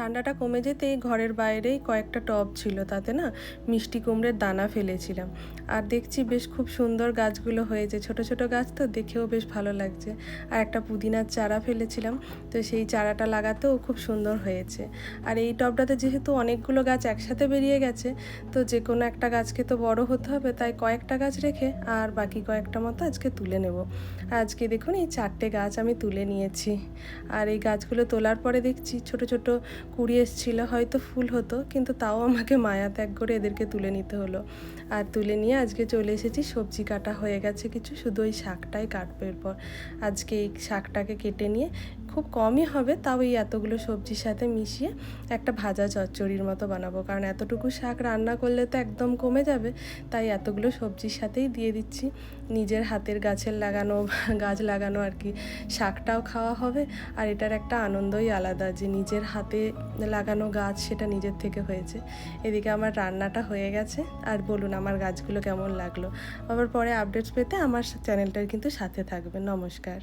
ঠান্ডাটা কমে যেতেই ঘরের বাইরেই কয়েকটা টব ছিল তাতে না মিষ্টি কুমড়ের দানা ফেলেছিলাম। আর দেখছি বেশ খুব সুন্দর গাছগুলো হয়েছে। ছোট ছোট গাছ তো দেখেও বেশ ভালো লাগছে। আর একটা পুদিনার চারা ফেলেছিলাম। তো সেই চারাটা লাগাতেও খুব সুন্দর হয়েছে। আর এই টবটাতে যেহেতু অনেকগুলো গাছ একসাথে বেরিয়ে গেছে, তো যে কোনো একটা গাছকে তো বড় হতে হবে, তাই কয়েকটা গাছ রেখে আর বাকি কয়েকটা মতো আজকে তুলে নেব। আজকে দেখুন এই চারটে গাছ আমি তুলে নিয়েছি। আর এই গাছগুলো তোলার পরে দেখছি ছোট ছোট কুড়ি এসছিল, হয়তো ফুল হতো, কিন্তু তাও আমাকে মায়া ত্যাগ করে এদেরকে তুলে নিতে হলো। আর তুলে নিয়ে আজকে চলে এসেছি, সবজি কাটা হয়ে গেছে কিছু, শুধু ওই শাকটাই কাটবে এরপর। আজকে এই শাকটাকে কেটে নিয়ে খুব কমই হবে, তাও এই এতগুলো সবজির সাথে মিশিয়ে একটা ভাজা চচ্চড়ির মতো বানাবো। কারণ এতটুকু শাক রান্না করলে তো একদম কমে যাবে, তাই এতগুলো সবজির সাথেই দিয়ে দিচ্ছি। নিজের হাতের গাছের লাগানো, গাছ লাগানো আর কি, শাকটাও খাওয়া হবে। আর এটার একটা আনন্দই আলাদা যে নিজের হাতে লাগানো গাছ সেটা নিজের থেকে হয়েছে। এদিকে আমার রান্নাটা হয়ে গেছে, আর বলুন আমার গাছগুলো কেমন লাগল। আবার পরে আপডেটস পেতে আমার চ্যানেলটার কিন্তু সাথে থাকবে নমস্কার।